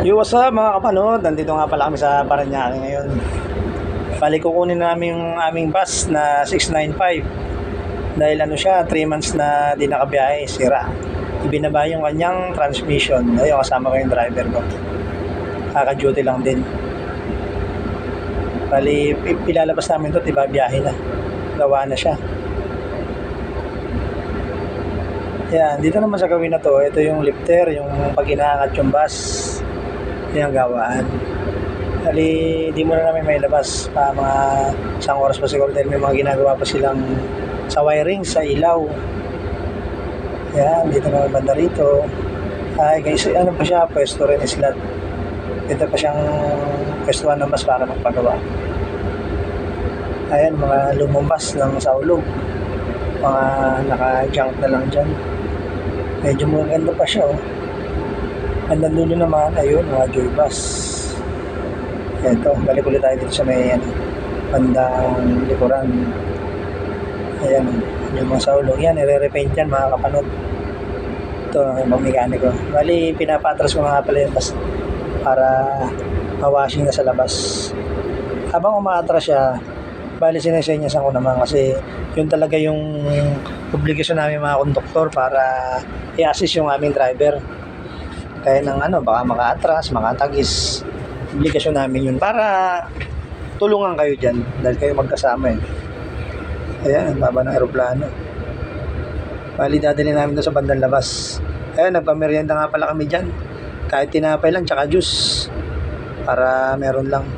Yo, what's up mga kapanood? Nandito nga pala kami sa Paranaque ngayon. Bali kukunin namin yung aming bus na 695. Dahil ano siya, 3 months na di nakabiyahe, sira. Ibinaba yung kanyang transmission. Ayun, kasama ko yung driver ko. Kaka-duty lang din. Bali, ilalabas namin to, tiba biyahe na. Gawa na siya. Yan, dito naman sa gawin na to, ito yung lifter, yung pag inaangat yung bus, yung gawaan. Dali, di mo na namin may labas pa mga isang oras pa siguro dahil may mga ginagawa pa silang sa wiring, sa ilaw. Yan, dito naman banda rito. Ay, guys, ano pa siya, pwesto rin slot. Dito pa siyang pwestuhan ng bus para magpagawa. Ayan, mga lumang bus ng Saulog. Mga naka-junk na lang dyan. Medyo maganda pa siya, oh. Ang dulo naman, ayun, mga joy bus. Ito, balik ulit tayo dito sa may ano, bandang likuran. Ayan, yung mga saulog. Yan, nire-repaint yan mga kapanod. Ito, yung mga mekaniko. Bali, pinapatras ko nga pala yung bus para mawashing na sa labas. Habang umaatras siya, bali sinesenyasan ko naman kasi yun talaga yung obligasyon namin mga konduktor para i-assist yung aming driver. Kaya ng ano, baka maka-atras, maka-tagis. Obligasyon namin yun para tulungan kayo dyan dahil kayo magkasama eh. Ayan, ang baba ng aeroplano. Bali, dadali namin doon sa bandang labas. Ayan, nagpamerienda nga pala kami dyan. Kahit tinapay lang, tsaka juice. Para meron lang.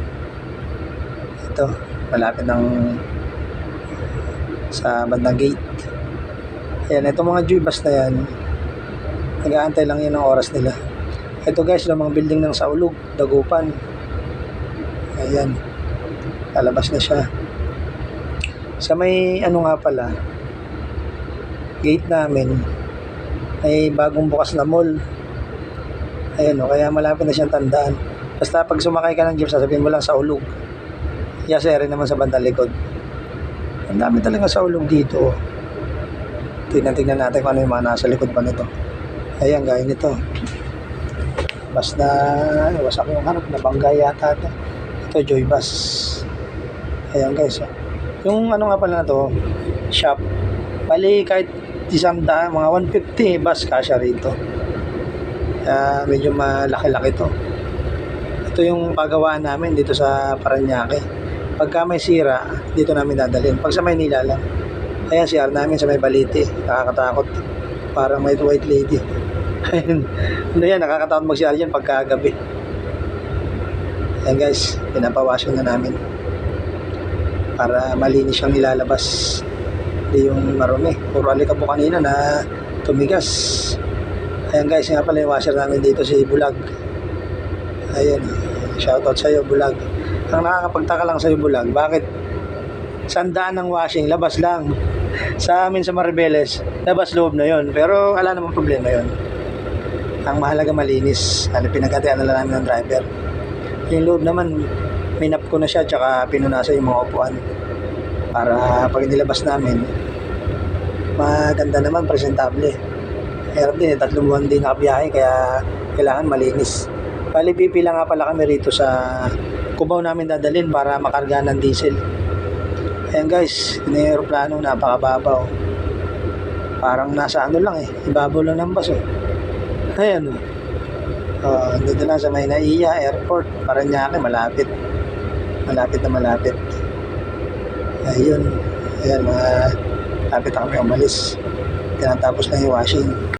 Ito, malapit ng sa bandang gate. Ayan, itong mga joy bus na yan, nag-aantay lang yun ng oras nila. Ito guys, mga building ng Saulog, Dagupan. Ayan, lalabas na siya. Sa may ano nga pala, gate namin, may bagong bukas na mall. Ayan o, kaya malapit na siyang tandaan. Basta pag sumakay ka ng jeep, sasabihin mo lang Saulog. Yasere naman sa bandang likod. Ang dami talaga sa ulog dito. oh. Tingnan, tingnan natin kung ano yung mga nasa likod pa nito. Ayan, gaya nito. Bas na, wasak yung harap, nabangga yata ito. Ito, Joy Bus. Ayan guys. oh. Yung ano nga pala na to, shop. Bali, kahit isang daan, mga 150 bus kasya rito. Kaya medyo malaki-laki to. Ito yung pagawaan namin dito sa Paranaque. Pagka may sira, dito namin dadalhin. Pag sa Maynila lang. Ayan, CR namin sa may baliti. Nakakatakot. Parang may white lady. Ano yan, nakakatakot mag-CR yan pagka gabi. Ayan guys, pinapawasyo na namin. Para malinis siyang nilalabas. Hindi yung marumi. Puro alika po kanina na tumigas. Ayan guys, nga pala yung washer namin dito si Bulag. Ayan, shoutout sa'yo Bulag. Ang nakakapagtaka lang sa'yo Bulag, bakit sandaan ng washing, labas lang. Sa amin sa Maribeles, labas loob na yon Pero wala namang problema yon Ang mahalaga malinis. Ano, pinagkatian na lang namin ng driver. Yung loob naman, minap ko na siya, tsaka pinunasa yung mga upuan. Para pag nilabas namin, maganda naman, presentable. Meron din, eh, tatlong buwan din nakabiyahe, kaya kailangan malinis. Bali, pipila nga pala kami rito sa Cubao namin dadalhin para makarga ng diesel. Ayan guys, yung aeroplano, napakababaw. Parang nasa ano lang eh, ibabaw lang ng bus eh. Ayan oh. Uh, dito lang sa may Naiya Airport, Paranaque, malapit. Malapit na malapit. Ayun. Ayan, mga lapit na kami umalis. Tinatapos na yung washing.